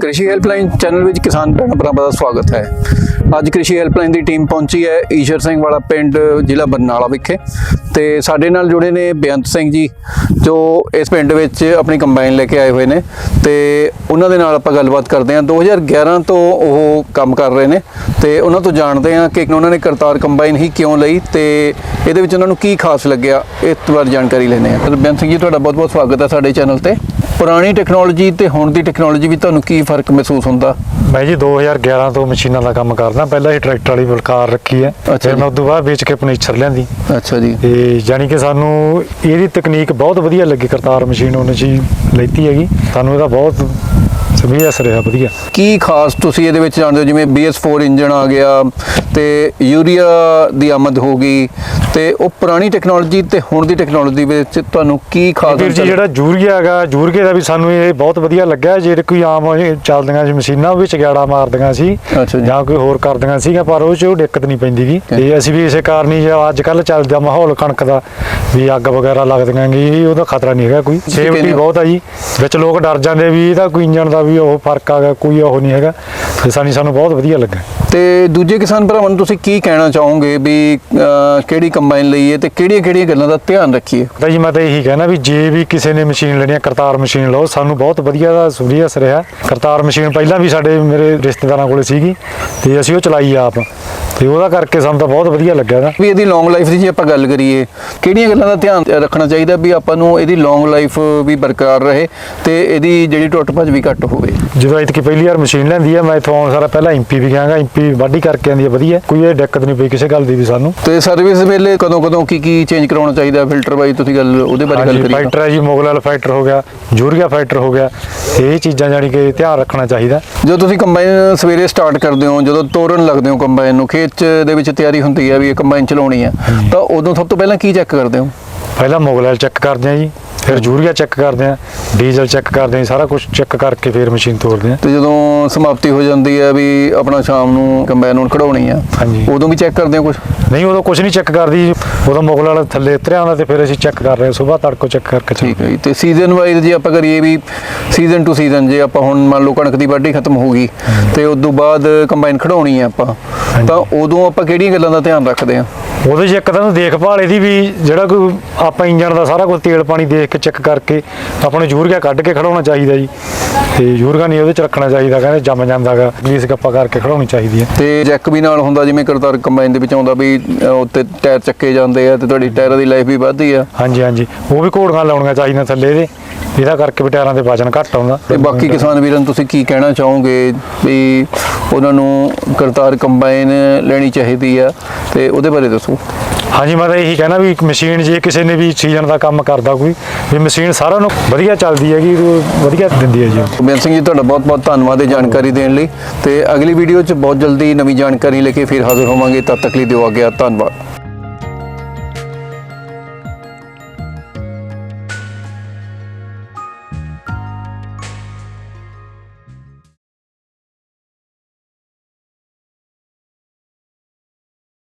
ਕ੍ਰਿਸ਼ੀ helpline channel ਵਿੱਚ ਕਿਸਾਨ ਭੈਣਾਂ ਭਰਾਵਾਂ ਦਾ ਸਵਾਗਤ ਹੈ। ਅੱਜ ਕ੍ਰਿਸ਼ੀ ਹੈਲਪਲਾਈਨ ਦੀ ਟੀਮ ਪਹੁੰਚੀ ਹੈ ਈਸ਼ਰ ਸਿੰਘ ਵਾਲਾ ਪਿੰਡ, ਜ਼ਿਲ੍ਹਾ ਬਰਨਾਲਾ ਵਿਖੇ। ਤੇ ਸਾਡੇ ਨਾਲ ਜੁੜੇ ਨੇ ਬੇਅੰਤ ਸਿੰਘ ਜੀ, ਜੋ ਇਸ ਪਿੰਡ ਵਿੱਚ ਆਪਣੀ ਕੰਬਾਈਨ ਲੈ ਕੇ ਆਏ ਹੋਏ ਨੇ। ਤੇ ਉਹਨਾਂ ਦੇ ਨਾਲ ਆਪਾਂ ਗੱਲਬਾਤ ਕਰਦੇ ਹਾਂ। 2011 ਤੋਂ ਉਹ ਕੰਮ ਕਰ ਰਹੇ ਨੇ। ਤੇ ਉਹਨਾਂ ਤੋਂ ਜਾਣਦੇ ਹਾਂ ਕਿ ਉਹਨਾਂ ਨੇ ਕਰਤਾਰ ਕੰਬਾਈਨ ਹੀ ਕਿਉਂ ਲਈ ਤੇ ਇਹਦੇ ਵਿੱਚ ਉਹਨਾਂ ਨੂੰ ਕੀ ਖਾਸ ਲੱਗਿਆ, ਇਸ ਬਾਰੇ ਜਾਣਕਾਰੀ ਲੈਣੇ ਆ ਤੇ ਬੇਅੰਤ ਸਿੰਘ ਜੀ, ਤੁਹਾਡਾ ਬਹੁਤ ਬਹੁਤ ਸਵਾਗਤ ਹੈ ਸਾਡੇ ਚੈਨਲ ਤੇ। ਪੁਰਾਣੀ ਟੈਕਨੋਲੋਜੀ ਤੇ ਹੁਣ ਦੀ ਟੈਕਨੋਲੋਜੀ ਵੀ ਤੁਹਾਨੂੰ ਕੀ ਫ਼ਰਕ ਮਹਿਸੂਸ ਹੁੰਦਾ? ਮੈਂ ਜੀ 2011 ਤੋਂ ਮਸ਼ੀਨਾਂ ਦਾ ਕੰਮ ਕਰਦਾ। ਪਹਿਲਾਂ ਹੀ ਟਰੈਕਟਰ ਵਾਲੀ ਬਲਕਾਰ ਰੱਖੀ ਹੈ। ਫਿਰ। ਮੈਂ ਉਦੋਂ ਬਾਅਦ ਵੇਚ ਕੇ ਪਨੀਚਰ ਲਿਆਂਦੀ। ਅੱਛਾ ਜੀ। ਤੇ ਜਾਨੀ ਕਿ ਸਾਨੂੰ ਇਹਦੀ ਤਕਨੀਕ ਬਹੁਤ ਵਧੀਆ ਲੱਗੀ ਕਰਤਾਰ ਮਸ਼ੀਨ ਉਹਨੇ ਜੀ ਲੈਤੀ ਹੈਗੀ। ਸਾਨੂੰ ਇਹਦਾ ਬਹੁਤ ਸਮਝ ਅਸਰ ਰਿਹਾ ਵਧੀਆ। ਕੀ ਖਾਸ ਤੁਸੀਂ ਇਹਦੇ ਵਿੱਚ ਜਾਣਦੇ ਹੋ? ਜਿਵੇਂ BS4 ਇੰਜਨ ਆ ਗਿਆ ਤੇ ਯੂਰੀਆ ਦੀ ਆਮਦ ਹੋ ਗਈ ਤੇ ਉਹ ਪੁਰਾਣੀ ਟੈਕਨੋਲੋਜੀ ਤੇ ਹੁਣ ਦੀ ਟੈਕਨੋਲੋਜੀ ਵਿੱਚ ਤੁਹਾਨੂੰ ਕੀ ਖਾਸ ਵੀਰ ਜੀ ਜਿਹੜਾ ਜੂਰੀਆ ਹੈਗਾ ਜੂਰੀਏ ਦਾ ਵੀ ਸਾਨੂੰ ਇਹ ਬਹੁਤ ਵਧੀਆ ਲੱਗਾ ਜਿਹੜੇ ਕੋਈ ਆਮ ਚੱਲਦੀਆਂ ਸੀ ਮਸ਼ੀਨਾਂ ਉਹ ਵੀ ਚਗਾੜਾ ਮਾਰਦੀਆਂ ਸੀ ਜੀ। ਕੋਈ ਹੋਰ ਕਰਦੀਆਂ ਸੀਗਾ ਪਰ ਉਹ ਚ ਉਹ ਦਿੱਕਤ ਨਹੀਂ ਪੈਂਦੀ ਗੀ। ਤੇ ਅਸੀਂ ਵੀ ਇਸੇ ਕਾਰਨ ਹੀ ਅੱਜ ਕੱਲ ਚੱਲਦਾ ਮਾਹੌਲ ਕਣਕ ਦਾ ਵੀ ਅੱਗ ਵਗੈਰਾ ਲੱਗਦੀਆਂ ਗੀ ਉਹਦਾ ਖਤਰਾ ਨਹੀਂ ਹੈਗਾ ਕੋਈ। ਸੇਫਟੀ। ਬਹੁਤ ਆ ਜੀ। ਵਿੱਚ ਲੋਕ ਡਰ ਜਾਂਦੇ ਵੀ ਇਹਦਾ ਕੋਈ ਇੰਜਨ ਦਾ ਵੀ ਉਹ ਫ਼ਰਕ ਆ ਗਿਆ ਕੋਈ ਉਹ ਨਹੀਂ ਹੈਗਾ। ਤੇ ਸਾਨੂੰ ਸਾਨੂੰ ਬਹੁਤ ਵਧੀਆ ਲੱਗਾ ਤੇ ਦੂਜੇ ਕਿਸਾਨ ਭਰਾਵਾਂ ਨੂੰ ਤੁਸੀਂ ਕੀ ਕਹਿਣਾ ਚਾਹੋਗੇ ਵੀ ਕਿਹੜੀ ਕੰਬਾਈਨ ਲਈਏ ਤੇ ਕਿਹੜੀਆਂ ਕਿਹੜੀਆਂ ਗੱਲਾਂ ਦਾ ਧਿਆਨ ਰੱਖੀਏ? ਤਾਂ ਜੀ ਮੈਂ ਤਾਂ ਇਹੀ ਕਹਿਣਾ ਵੀ ਜੇ ਵੀ ਕਿਸੇ ਨੇ ਮਸ਼ੀਨ ਲੈਣੀ ਹੈ, ਕਰਤਾਰ ਮਸ਼ੀਨ ਲਓ। ਸਾਨੂੰ ਬਹੁਤ ਵਧੀਆ ਦਾ ਸੁਵੀਅਸ ਰਿਹਾ ਕਰਤਾਰ ਮਸ਼ੀਨ ਪਹਿਲਾਂ ਵੀ ਸਾਡੇ ਮੇਰੇ ਰਿਸ਼ਤੇਦਾਰਾਂ ਕੋਲੇ ਸੀਗੀ ਤੇ ਅਸੀਂ ਉਹ ਚਲਾਈ ਆਪ। ਤੇ ਉਹਦਾ ਕਰਕੇ ਸਾਨੂੰ ਤਾਂ ਬਹੁਤ ਵਧੀਆ ਲੱਗਿਆ ਦਾ ਵੀ ਇਹਦੀ ਲੌਂਗ ਲਾਈਫ ਦੀ ਜੇ ਆਪਾਂ ਗੱਲ ਕਰੀਏ ਕਿਹੜੀਆਂ ਗੱਲਾਂ ਦਾ ਧਿਆਨ ਰੱਖਣਾ ਚਾਹੀਦਾ ਵੀ ਆਪਾਂ ਨੂੰ ਇਹਦੀ ਲੌਂਗ ਲਾਈਫ ਵੀ ਬਰਕਰਾਰ ਰਹੇ ਤੇ ਇਹਦੀ ਜਿਹੜੀ ਟੁੱਟ ਭੱਜ ਵੀ ਘੱਟ ਹੋਵੇ। ਜਦੋਂ ਇਤਕੀ ਪਹਿਲੀ ਵਾਰ ਮਸ਼ੀਨ ਲੈਂਦੀ ਆ ਮੈਂ ਇਥੋਂ ਸਾਰਾ ਪਹਿਲਾਂ ਐਮਪੀ ਵੀ ਗਿਆਗਾ ਐਮਪੀ ਵਾਢੀ ਕਰਕੇ ਆਂਦੀ ਆ ਵਧੀਆ। ਕੋਈ ਇਹ ਦਿੱਕਤ ਨਹੀਂ ਪਈ ਕਿਸੇ ਗੱਲ ਦੀ ਵੀ ਸਾਨੂੰ। ਤੇ ਸਰਵਿਸ ਵੇਲੇ ਕਦੋਂ ਕਦੋਂ ਕੀ ਕੀ ਚੇਂਜ ਕਰਾਉਣਾ ਚਾਹੀਦਾ ਫਿਲਟਰ ਬਾਈ ਤੁਸੀਂ ਗੱਲ ਉਹਦੇ ਬਾਰੇ ਗੱਲ ਕਰੀਏ ਫਾਈਟਰ ਹੈ ਜੀ ਮੁਗਲ ਫਾਈਟਰ ਹੋ ਗਿਆ ਜੂਰੀਆ ਫਾਈਟਰ ਹੋ ਗਿਆ ਇਹ ਚੀਜ਼ਾਂ ਜਾਣੀ ਕਿ ਧਿਆਨ ਰੱਖਣਾ ਚਾਹੀਦਾ। ਜਦੋਂ ਤੁਸੀਂ ਕੰਬਾਈਨ ਸਵੇਰੇ ਸਟਾਰਟ ਕਰਦੇ ਹੋ ਜਦੋਂ ਤੋਰਨ ਲੱਗਦੇ ਹੋ ਕੰਬਾਈਨ ਨੂੰ ਖੇਤ 'ਚ ਦੇ ਵਿੱਚ ਤਿਆਰੀ ਹੁੰਦੀ ਹੈ ਵੀ ਇਹ ਕੰਬਾਈਨ ਚਲਾਉਣੀ ਹੈ। ਤਾਂ ਉਦੋਂ ਸਭ ਤੋਂ ਪਹਿਲਾਂ ਕੀ ਚੈੱਕ ਕਰਦੇ ਹੋ? ਪਹਿਲਾਂ ਮੋਗਲੈਲ ਚੈੱਕ ਕਰਦੇ ਆ ਜੀ। ਫਿਰ ਜੂਰੀਆ ਚੈੱਕ ਕਰਦੇ ਆ ਡੀਜ਼ਲ ਚੈੱਕ ਕਰਦੇ ਆ ਸਾਰਾ ਕੁਝ ਚੈੱਕ ਕਰਕੇ ਫਿਰ ਮਸ਼ੀਨ ਤੋਰਦੇ ਆ ਤੇ ਜਦੋਂ ਸਮਾਪਤੀ ਹੋ ਜਾਂਦੀ ਹੈ ਵੀ ਆਪਣਾ ਸ਼ਾਮ ਨੂੰ ਕੰਬਾਈਨ ਨੂੰ ਕਢਾਉਣੀ ਆ ਹਾਂਜੀ। ਉਦੋਂ ਵੀ ਚੈੱਕ ਕਰਦੇ ਹੋ ਕੁਝ ਨਹੀਂ ਉਦੋਂ ਕੁਝ ਨਹੀਂ ਚੈੱਕ ਕਰਦੀ ਉਦੋਂ ਮੁਗਲ ਵਾਲਾ ਥੱਲੇ ਉਤਰਿਆ ਆਉਂਦਾ ਤੇ ਫਿਰ ਅਸੀਂ ਚੈੱਕ ਕਰ ਰਹੇ ਸਵੇਰ ਤੜਕੋ ਚੈੱਕ ਕਰਕੇ ਠੀਕ ਹੈ ਤੇ ਸੀਜ਼ਨ ਵਾਈਜ਼ ਜੇ ਆਪਾਂ ਕਰੀਏ ਵੀ ਸੀਜ਼ਨ ਟੂ ਸੀਜ਼ਨ ਜੇ ਆਪਾਂ ਹੁਣ ਮੰਨ ਲਓ ਕਣਕ ਦੀ ਵਾਢੀ ਖਤਮ ਹੋ ਗਈ ਤੇ ਉਸ ਤੋਂ ਬਾਅਦ ਕੰਬਾਈਨ ਖੜਾਉਣੀ ਹੈ ਆਪਾਂ ਤਾਂ ਉਦੋਂ ਆਪਾਂ ਕਿਹੜੀਆਂ ਗੱਲਾਂ ਦਾ ਧਿਆਨ ਰੱਖਦੇ ਆ ਉਹਦੇ 'ਚ ਇੱਕ ਤਾਂ ਦੇਖਭਾਲ ਇਹਦੀ ਵੀ ਜਿਹੜਾ ਕੋਈ ਆਪਾਂ ਇੰਜਣ ਦਾ ਸਾਰਾ ਕੁਝ ਤੇਲ ਪਾਣੀ ਦੇਖ ਕੇ ਚੈੱਕ ਕਰਕੇ ਆਪਾਂ ਨੂੰ ਯੂਰੀਆ ਕੱਢ ਕੇ ਖੜਾਉਣਾ ਚਾਹੀਦਾ ਜੀ। ਤੇ ਯੂਰੀਆ ਨਹੀਂ ਉਹਦੇ 'ਚ ਰੱਖਣਾ ਚਾਹੀਦਾ ਕਹਿੰਦੇ ਜੰਮ ਜਾਂਦਾਗਾ ਗਲੀਸ ਗੱਪਾ ਕਰਕੇ ਖੜਾਉਣੀ ਚਾਹੀਦੀ ਹੈ। ਤੇ ਜੈਕ ਵੀ ਨਾਲ ਹੁੰਦਾ ਜਿਵੇਂ ਕਰਤਾਰ ਕੰਬਾਈਨ ਦੇ ਵਿੱਚ ਆਉਂਦਾ ਵੀ ਉੱਤੇ ਟਾਇਰ ਚੱਕੇ ਜਾਂਦੇ ਆ ਤੇ ਤੁਹਾਡੀ ਟਾਇਰਾਂ ਦੀ ਲਾਈਫ ਵੀ ਵੱਧਦੀ ਆ। ਹਾਂਜੀ ਹਾਂਜੀ। ਉਹ ਵੀ ਘੋੜੀਆਂ ਲਾਉਣੀਆਂ ਚਾਹੀਦੀਆਂ ਥੱਲੇ ਇਹਦੇ ਇਹਦਾ ਕਰਕੇ ਵੀ ਟਾਇਰਾਂ ਦੇ ਵਜਨ ਘੱਟ ਆਉਂਦਾ। ਤੇ ਬਾਕੀ ਕਿਸਾਨ ਵੀਰਾਂ ਨੂੰ ਤੁਸੀਂ ਕੀ ਕਹਿਣਾ ਚਾਹੋਗੇ ਵੀ ਉਹਨਾਂ ਨੂੰ ਕਰਤਾਰ ਕੰਬਾਈਨ ਲੈਣੀ ਚਾਹੀਦੀ ਆ ਤੇ ਉਹਦੇ ਬਾਰੇ ਦੱਸੋ। ਹਾਂਜੀ ਮੈਂ ਤਾਂ ਇਹੀ ਕਹਿਣਾ ਵੀ ਮਸ਼ੀਨ ਜੇ ਕਿਸੇ ਨੇ ਵੀ ਸੀਜ਼ਨ ਦਾ ਕੰਮ ਕਰਦਾ ਕੋਈ ਵੀ ਮਸ਼ੀਨ ਸਾਰਿਆਂ ਨੂੰ ਵਧੀਆ ਚੱਲਦੀ ਹੈਗੀ ਵਧੀਆ ਦਿੰਦੀ ਹੈ ਜੀ। ਬੇਨ ਸਿੰਘ ਜੀ ਤੁਹਾਡਾ ਬਹੁਤ ਬਹੁਤ ਧੰਨਵਾਦ ਇਹ ਜਾਣਕਾਰੀ ਦੇਣ ਲਈ ਤੇ ਅਗਲੀ ਵੀਡੀਓ 'ਚ ਬਹੁਤ ਜਲਦੀ ਨਵੀਂ ਜਾਣਕਾਰੀ ਲੈ ਕੇ ਫਿਰ ਹਾਜ਼ਰ ਹੋਵਾਂਗੇ। ਤਦ ਤੱਕ ਲਈ ਦਿਓ ਆ ਗਿਆ ਧੰਨਵਾਦ।